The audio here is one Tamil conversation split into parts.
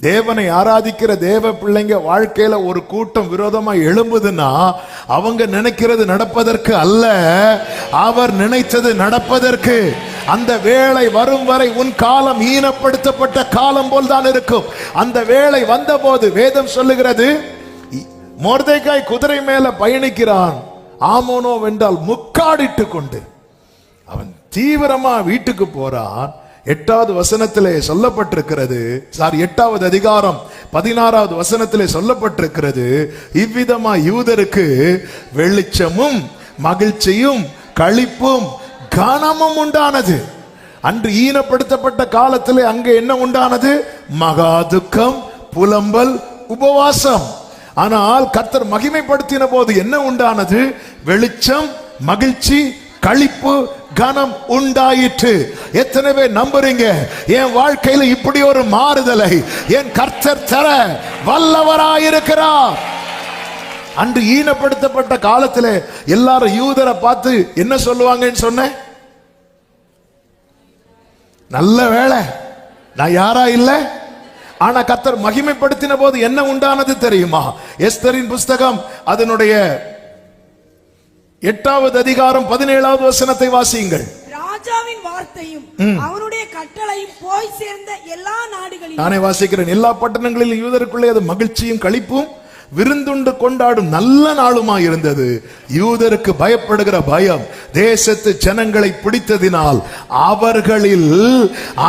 தேவனை ஆராதிக்கிற தேவ பிள்ளைங்க வாழ்க்கையில ஒரு கூட்டம் விரோதமா எழும்புதுன்னா அவங்க நினைக்கிறது நடப்பதற்கு அல்ல. அவர் நினைச்சது நடப்பதற்கு. அந்த வேலை வரும் வரை உன் காலம் ஈனப்படுத்தப்பட்ட காலம் போல் தான் இருக்கும். அந்த வேளை வந்தபோது வேதம் சொல்லுகிறது மோர்தேக்காய் குதிரை மேல பயணிக்கிறான். ஆமோனோ வென்றால் முக்காடிட்டு கொண்டு. அவன் தீவிரமா வீட்டுக்கு போறான். எட்டாவது வசனத்திலே சொல்லப்பட்டிருக்கிறது. சார் எட்டாவது அதிகாரம் பதினாறாவது வசனத்திலே சொல்லப்பட்டிருக்கிறது. இவ்விதமா யூதருக்கு வெளிச்சமும் மகிழ்ச்சியும் களிப்பும் கனமும் உண்டானது. அன்று ஈனப்படுத்தப்பட்ட காலத்திலே அங்கே என்ன உண்டானது? மகா துக்கம் புலம்பல் உபவாசம். ஆனால் கர்த்தர் மகிமைப்படுத்தின போது என்ன உண்டானது? வெளிச்சம் மகிழ்ச்சி களிப்பு கனம் உண்டாயிற்று. எத்தனை பேர் நம்புறீங்க? என் வாழ்க்கையில இப்படி ஒரு மாறுதலை என் கர்த்தர் தர வல்லவராயிருக்கிறார். அன்று ஈனப்படுத்தப்பட்ட காலத்திலே எல்லாரும் யூதரை பார்த்து என்ன சொல்லுவாங்கன்னு சொன்னேன்? நல்ல வேளை நான் யாரா இல்லை? ஆனா கத்தர் மகிமைப்படுத்தின போது என்ன உண்டானது தெரியுமா? எஸ்தரின் புஸ்தகம் அதனுடைய எட்டாவது அதிகாரம் பதினேழாவது வசனத்தை வாசியுங்கள். ராஜாவின் வார்த்தையும் அவனுடைய கட்டளையும் போய் சேர்ந்த எல்லா நாடுகளிலும். நானே வாசிக்கிறேன். எல்லா பட்டணங்களிலும் யூதருக்குள்ளே அது மகிழ்ச்சியும் களிப்பும் விருந்துண்டு கொண்டாடும் நல்ல நாளுமா இருந்தது. யூதருக்கு பயப்படுகிற பயம் தேசத்து ஜனங்களை பிடித்ததினால் அவர்களில்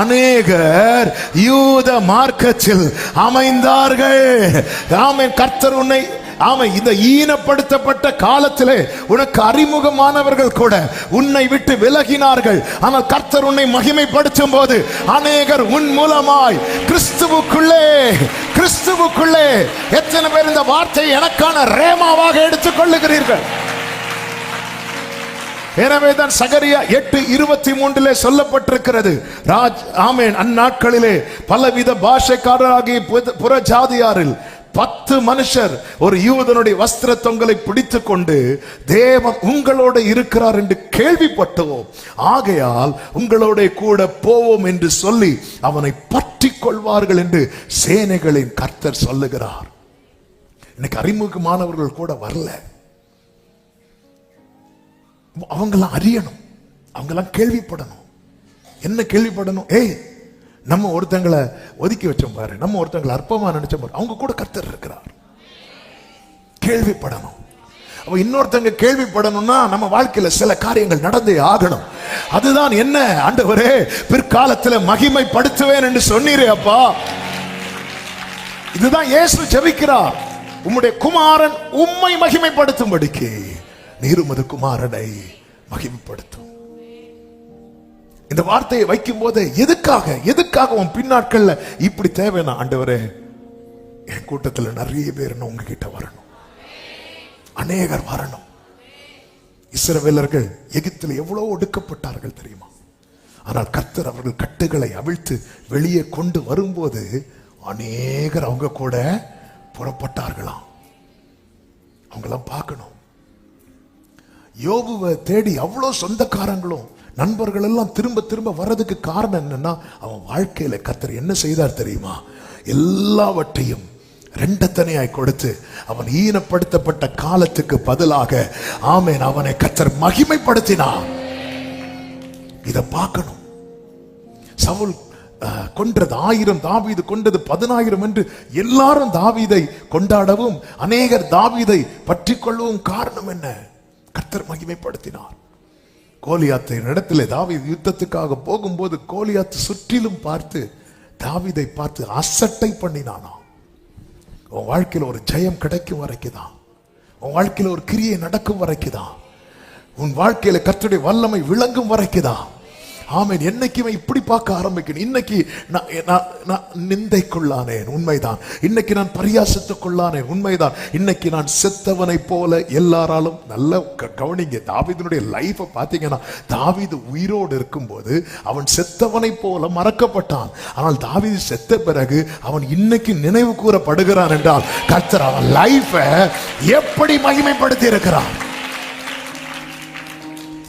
அநேகர் யூத மார்க்கத்தில் அமைந்தார்கள். ஆமென் கர்த்தர் உன்னை ஆமா இந்த ஈனப்படுத்தப்பட்ட காலத்திலே உனக்கு அறிமுகமானவர்கள் கூட உன்னை விட்டு விலகினார்கள். ஆனால் கர்த்தர் உன்னை மகிமைப்படுத்தும் போது அநேகர் உன் மூலமாய் கிறிஸ்துவுக்குள்ளே கிறிஸ்துவுக்குள்ளே எத்தனை பேர் இந்த வார்த்தையை எனக்கான ரேமாவாக எடுத்துக் கொள்ளுகிறீர்கள்? எனவே தான் சகரியா எட்டு இருபத்தி மூன்றிலே சொல்லப்பட்டிருக்கிறது. ராஜ் ஆமேன் அந்நாட்களிலே பலவித பாஷைக்காரராகி புத- புற ஜாதியாரில் பத்து மனுஷர் ஒரு யூதனுடைய வஸ்திர தொங்கலை பிடித்துக் கொண்டு தேவன் உங்களோட இருக்கிறார் என்று கேள்விப்பட்டோம். ஆகையால் உங்களோட கூட போவோம் என்று சொல்லி அவனை பற்றி கொள்வார்கள் என்று சேனைகளின் கர்த்தர் சொல்லுகிறார். இன்னைக்கு அறிமுகமானவர்கள் கூட வரல. அவங்களாம் அறியணும். அவங்கெல்லாம் கேள்விப்படணும். என்ன கேள்விப்படணும்? ஏய் நம்ம ஒருத்தங்களை ஒதுக்கி வச்சோம் பாரு. நம்ம ஒருத்தங்களை அற்பமா நினைச்சோம் பாரு. அவங்க கூட கர்த்தர் இருக்கிறார். கேள்விப்படணும். அப்ப இன்னொருத்தங்க கேள்விப்படணும்னா நம்ம வாழ்க்கையில சில காரியங்கள் நடந்தே ஆகணும். அதுதான் என்ன? ஆண்டவரே பிற்காலத்துல மகிமைப்படுத்துவேன் என்று சொன்னீரே அப்பா. இதுதான் இயேசு ஜெபிக்கிறார். உம்முடைய குமாரன் உம்மை மகிமைப்படுத்தும்படிக்கு நீர் உமது குமாரனை மகிமைப்படுத்தும். இந்த வார்த்தையை வைக்கும் போது எதுக்காக எதுக்காக உன் பின்னாட்கள்ல இப்படி தேவைன்னா ஆண்டவரே என் கூட்டத்தில் நிறைய பேர் உங்ககிட்ட வரணும். அநேகர் வரணும். இஸ்ரவேலர்கள் எகிப்தில் எவ்வளவு ஒடுக்கப்பட்டார்கள் தெரியுமா? ஆனால் கர்த்தர் அவர்கள் கட்டுகளை அவிழ்த்து வெளியே கொண்டு வரும்போது அநேகர் அவங்க கூட புறப்பட்டார்களாம். அவங்களாம் பார்க்கணும். யோபுவை தேடி அவ்வளோ சொந்தக்காரங்களும் நண்பர்கள் எல்லாம் திரும்ப திரும்ப வர்றதுக்கு காரணம் என்னன்னா அவன் வாழ்க்கையில கத்தர் என்ன செய்தார் தெரியுமா? எல்லாவற்றையும் ரெண்டத்தனையாய் கொடுத்து அவன் ஈனப்படுத்தப்பட்ட காலத்துக்கு பதிலாக ஆமேன் அவனை கத்தர் மகிமைப்படுத்தினான் இதை பார்க்கணும். சவுல் கொன்றது ஆயிரம் தாவீது கொண்டது பதினாயிரம் என்று எல்லாரும் தாவீதை கொண்டாடவும் அநேகர் தாவீதை பற்றி கொள்ளவும் காரணம் என்ன? கர்த்தர் மகிமைப்படுத்தினார். கோலியாத்தை இடத்துல தாவீது யுத்தத்துக்காக போகும்போது கோலியாத்து சுற்றிலும் பார்த்து தாவிதை பார்த்து அசட்டை பண்ணினானா? உன் வாழ்க்கையில் ஒரு ஜெயம் கிடைக்கும் வரைக்குதான். உன் வாழ்க்கையில் ஒரு கிரியை நடக்கும் வரைக்குதான். உன் வாழ்க்கையில கர்த்தருடைய வல்லமை விளங்கும் வரைக்குதான். ஆமென். என்னைக்குமே இப்படி பார்க்க ஆரம்பிக்கணும்? இன்னைக்கு நான் நான் நான் நிந்தைக்குள்ளானேன். உண்மைதான். இன்னைக்கு நான் பரியாசத்துக்குள்ளானேன். உண்மைதான். இன்னைக்கு நான் செத்தவனை போல எல்லாராலும் நல்ல க- கவனிங்க. தாவிதனுடைய லைஃபை பார்த்தீங்கன்னா தாவீது உயிரோடு இருக்கும்போது அவன் செத்தவனை போல மறக்கப்பட்டான். ஆனால் தாவிது செத்த பிறகு அவன் இன்னைக்கு நினைவு கூறப்படுகிறான் என்றால் கர்த்தர் அவன் லைஃபை எப்படி மகிமைப்படுத்தி இருக்கிறான்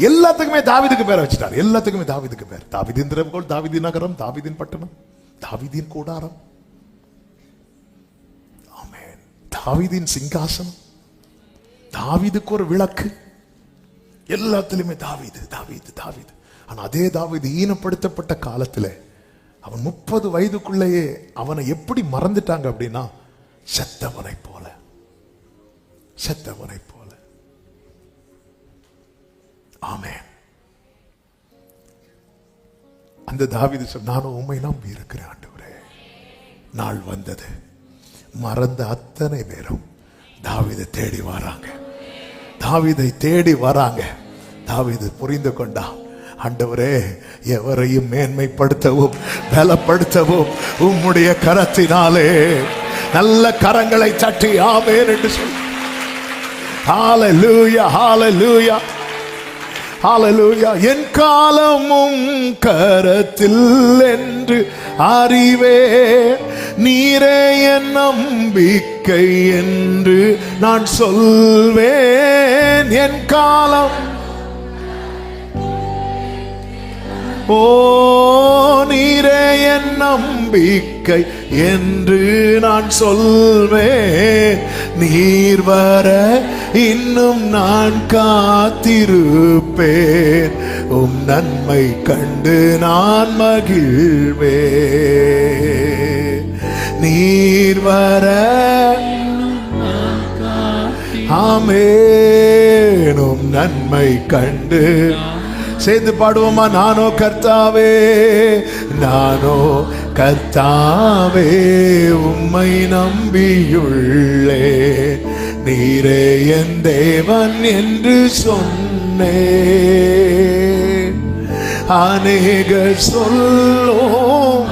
எல்லாத்துக்குமே தாவீதுக்கு பேரை வச்சுட்டார். எல்லாத்துக்குமே தாவீதுக்கு பேர். தாவிதின் திறவுகோள் தாவீதின் நகரம் தாவிதின் பட்டணம் தாவிதின் கூடாரம். தாவிதின் சிங்காசனம். தாவிதுக்கு ஒரு விளக்கு. எல்லாத்திலுமே தாவீது தாவீது தாவிது. ஆனா அதே தாவீது ஈனப்படுத்தப்பட்ட காலத்துல அவன் முப்பது வயதுக்குள்ளேயே அவனை எப்படி மறந்துட்டாங்க அப்படின்னா செத்தவனை போல. செத்தவனை போல. ஆமே அந்த தாவீது சொன்ன நானும் உண்மை நம்பி இருக்கிறேன் ஆண்டவரே. நாள் வந்தது. மறந்த அத்தனை பேரும் தாவிதை தேடி வராங்க. தாவீதை தேடி வராங்க. தாவீது புரிந்து கொண்டான். ஆண்டவரே எவரையும் மேன்மைப்படுத்தவும் பலப்படுத்தவும் உம்முடைய கரத்தினாலே நல்ல கரங்களை தட்டி ஆவேன் என்று லூயா ஆள லூயா ஹalleluya என் காலமும் கரத்தில் என்று அறிவே. நீரே என் நம்பிக்கை என்று நான் சொல்வேன். என் காலம் ஓ நீரே என் நம்பிக்கை என்று நான் சொல்வேன். நீர் வர இன்னும் நான் காத்திருப்பேன். உம் நன்மை கண்டு நான் மகிழ்வே நீர் வர ஆமேனும் நன்மை கண்டு சேர்ந்து பாடுவோமா? நானோ கர்த்தாவே நானோ கர்த்தாவே உம்மை நம்பியுள்ளே. நீரே என் தேவன் என்று சொன்னே. அநேக சொல்லும்.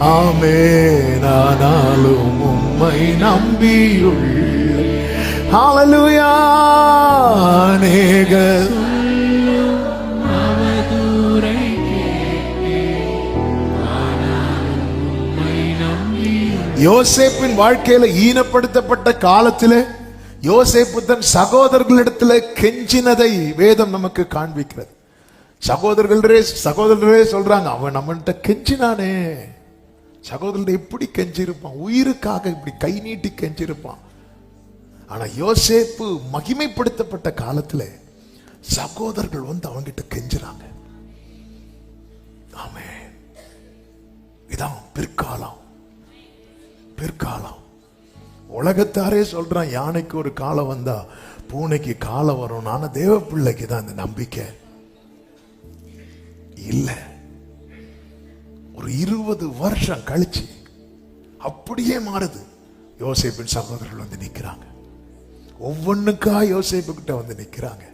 ஆமே நானாலும் உம்மை நம்பியுள்ளே. ஹalleluya அநேக யோசேப்பின் வாழ்க்கையில ஈனப்படுத்தப்பட்ட காலத்திலே யோசேப்பு தன் சகோதரர்களிடத்துல கெஞ்சினதை வேதம் நமக்கு காண்பிக்கிறது. சகோதரர்களே சகோதரரே சொல்றாங்க அவன் நம்மள்கிட்ட கெஞ்சினானே. சகோதரன் எப்படி கெஞ்சிருப்பான் உயிருக்காக இப்படி கை நீட்டி கெஞ்சிருப்பான் ஆனா யோசேப்பு மகிமைப்படுத்தப்பட்ட காலத்துல சகோதரர்கள் வந்து அவன்கிட்ட கெஞ்சுறாங்க. ஆமே இதான் பிற்காலம். பிற்காலம். உலகத்தாரே சொல்றான் யானைக்கு ஒரு காலம் வந்தா பூனைக்கு காலம் வரும் ஆனா தேவ பிள்ளைக்கு தான் அந்த நம்பிக்கை. இல்ல. ஒரு இருபது வருஷம் கழிச்சு அப்படியே மாறுது. யோசேப்பின் சகோதரர்கள் வந்து நிக்கிறாங்க. ஒவ்வொன்றுக்கா யோசேப்பு கிட்ட வந்து நிற்கிறாங்க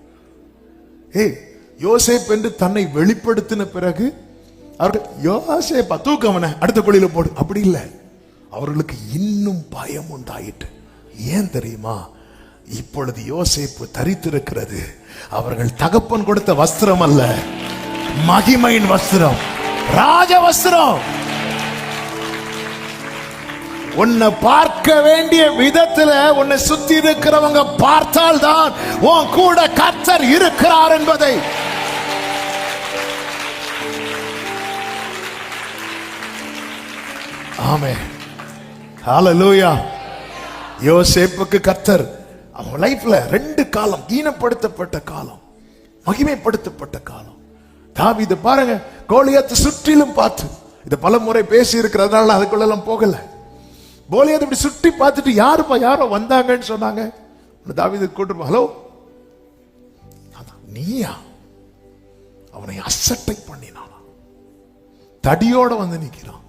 ஏய் யோசேப் என்று தன்னை வெளிப்படுத்தின பிறகு அவர்கள் யோசேப்பா தூக்கவன அடுத்த குழியில போடு. அப்படி இல்லை. அவர்களுக்கு இன்னும் பயம் உண்டாயிட்டு ஏன் தெரியுமா? இப்பொழுது யோசேப்பு தரித்திருக்கிறது. அவர்கள் தகப்பன் கொடுத்த வஸ்திரம் அல்ல மகிமையின் வஸ்திரம் ராஜ வஸ்திரம். உன்னை பார்க்க வேண்டிய விதத்துல உன்னை சுத்தி இருக்கிறவங்க பார்த்தால் தான் உன் கூட கர்த்தர் இருக்கிறார் என்பதை. ஆமே ஹalleluya யோசேப்புக்கு கர்த்தர் அவன் லைஃப்ல ரெண்டு காலம் ஈனப்படுத்தப்பட்ட காலம் மகிமைப்படுத்தப்பட்ட காலம். தாவீது பாருங்க கோலியாத்து சுற்றிலும் பார்த்து இதை பல முறை பேசி இருக்கிறதுனால அதுக்குள்ள போகலை போகல. கோலியாத் இப்படி சுற்றி பார்த்துட்டு யாருப்பா யாரோ வந்தாங்கன்னு சொன்னாங்க. தாவீது கூட்டு ஹலோ. நீயா? அவனை அசட்டை பண்ணினானா? தடியோட வந்து நிக்கிறான்.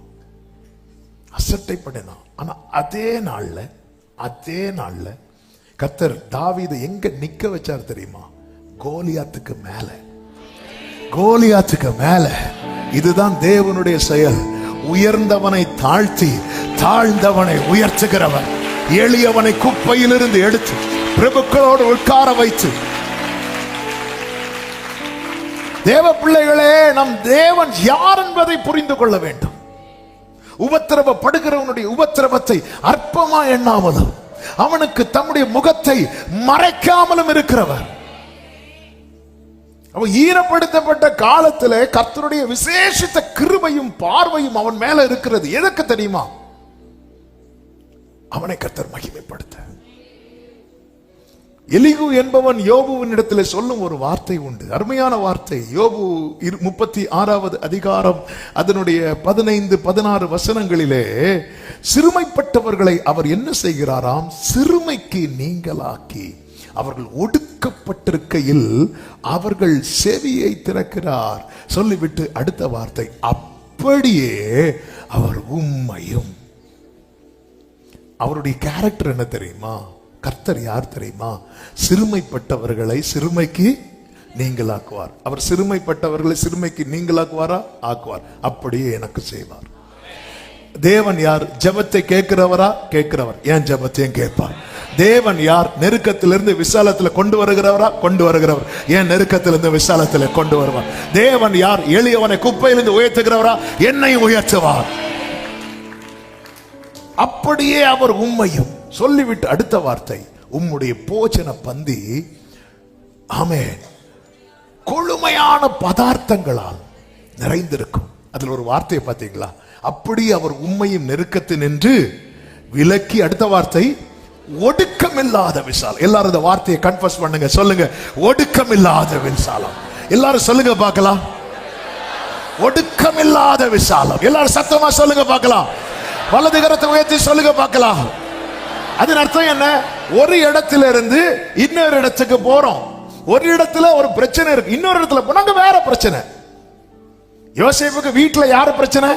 அசட்டை பண்ணினான். ஆனா அதே நாள்ல அதே நாள்ல கத்தர் தாவிதை எங்க நிக்க வச்சார் தெரியுமா? கோலியாத்துக்கு மேல. கோலியாத்துக்கு மேல. இதுதான் தேவனுடைய செயல். உயர்ந்தவனை தாழ்த்தி தாழ்ந்தவனை உயர்த்துகிறவர். எளியவனை குப்பையிலிருந்து எடுத்து பிரபுக்களோடு உட்கார வைத்து. தேவ பிள்ளைகளே நம் தேவன் யார் என்பதை புரிந்து கொள்ள வேண்டும். உபத்திரவப்படுகிறவனுடைய உபத்திரவத்தை அற்பமா எண்ணாமலும் அவனுக்கு தம்முடைய முகத்தை மறைக்காமலும் இருக்கிறவர். அவன் ஈரப்படுத்தப்பட்ட காலத்துல கர்த்தருடைய விசேஷித்த கிருபையும் பார்வையும் அவன் மேல இருக்கிறது. எதற்கு தெரியுமா? அவனை கத்தர் மகிமைப்படுத்த. எலிகு என்பவன் யோபுவின் இடத்துல சொல்லும் ஒரு வார்த்தை உண்டு. அருமையான வார்த்தை. யோபு இரு- முப்பத்தி ஆறாவது அதிகாரம் அதனுடைய பதினைந்து பதினாறு வசனங்களிலே சிறுமைப்பட்டவர்களை அவர் என்ன செய்கிறாராம்? சிறுமைக்கு நீங்களாக்கி அவர்கள் ஒடுக்கப்பட்டிருக்கையில் அவர்கள் செவியை திறக்கிறார். சொல்லிவிட்டு அடுத்த வார்த்தை அப்படியே அவர் உண்மையும் அவருடைய கேரக்டர் என்ன தெரியுமா? கர்த்தர் யார் தெரியுமா? சிறுமைப்பட்டவர்களை சிறுமைக்கு நீங்களாக்குவார். அவர் சிறுமைப்பட்டவர்களை சிறுமைக்கு நீங்களாக்குவாரா? ஆக்குவார். அப்படியே எனக்கு செய்வார். தேவன் யார்? ஜெபத்தை கேட்கிறவரா? கேட்கிறவர். ஏன் ஜெபத்தையும் கேட்பார்? தேவன் யார்? நெருக்கத்திலிருந்து விசாலத்துல கொண்டு வருகிறவரா? கொண்டு வருகிறவர். ஏன் நெருக்கத்திலிருந்து விசாலத்துல கொண்டு வருவார்? தேவன் யார்? எளியவனை குப்பையிலிருந்து உயர்த்துகிறவரா? என்னை உயர்த்துவார். அப்படியே அவர் உம்மையும். சொல்லிவிட்டு அடுத்த வார்த்தை. உம்முடைய போஜன பந்தி. ஆமே கொழுமையான பதார்த்தங்களால் நிறைந்திருக்கும். அதுல ஒரு வார்த்தையை பார்த்தீங்களா? அப்படி அவர் உண்மையும் நெருக்கத்து நின்று விலக்கி அடுத்த வார்த்தை ஒடுக்கமில்லாத விசாலம். எல்லாரும் இந்த வார்த்தையை கன்ஃபர்ஸ் பண்ணுங்க சொல்லுங்க. ஒடுக்கமில்லாத விசாலம். எல்லாரும் சொல்லுங்க பார்க்கலாம். ஒடுக்கமில்லாத விசாலம். எல்லாரும் சத்தமா சொல்லுங்க பார்க்கலாம். வலது கரத்தை உயர்த்தி சொல்லுங்க பார்க்கலாம். அதன் அர்த்தம் என்ன? ஒரு இடத்துல இருந்து இன்னொரு இடத்துக்கு போறோம். ஒரு இடத்துல ஒரு பிரச்சனை இருக்கு. இன்னொரு இடத்துல போனாங்க வேற பிரச்சனை. யோசிப்புக்கு வீட்டுல யாரு பிரச்சனை?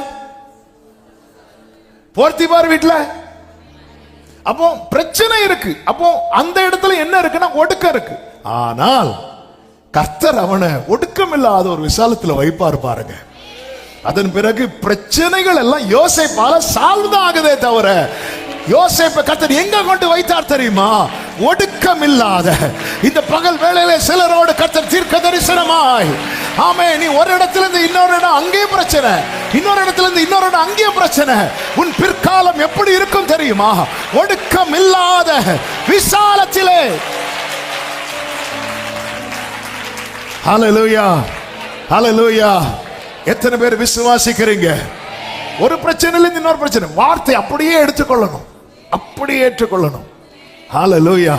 போர்த்திபார் வீட்டுல அப்போ பிரச்சனை இருக்கு. அப்போ அந்த இடத்துல என்ன இருக்குன்னா ஒடுக்கம் இருக்கு. ஆனால் கர்த்தர் அவனை ஒடுக்கம் இல்லாத ஒரு விசாலத்துல வைப்பார் பாருங்க. அதன் பிறகு பிரச்சனைகள் எல்லாம் யோசேப்பால சால்வ் தான் ஆகுதே தவிர யோசேப்பை கத்தர் எங்க கொண்டு வைத்தார் தெரியுமா? ஒடுக்கம் இல்லாத இந்த பகல் வேளையில சிலரோடு கத்தர் தீர்க்க தரிசனமாய் ஆமே நீ ஒரு இடத்துல இருந்து இன்னொரு இடம் அங்கேயும் பிரச்சனை. இன்னொரு இடத்துல இருந்து இன்னொரு இடம் அங்கேயும் பிரச்சனை. உன் பிற்காலம் எப்படி இருக்கும் தெரியுமா? ஒடுக்கம் இல்லாத விசாலத்திலே. ஹalleluya ஹalleluya எத்தனை பேர் விசுவாசிக்கிறீங்க? ஒரு பிரச்சனையில இருந்து இன்னொரு பிரச்சனை. வார்த்தை அப்படியே எடுத்துக்கொள்ளணும். அப்படி ஏற்றுக்கொள்ளணும். ஹalleluya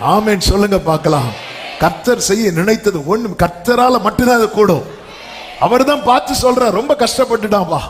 ஆமென். சொல்லுங்க பார்க்கலாம். கர்த்தர் செய்ய நினைத்தது ஒண்ணும் கர்த்தரால மட்டும்தான் அது கூடும். அவர் தான் பார்த்து சொல்றார் ரொம்ப கஷ்டப்பட்டுட்டான்பா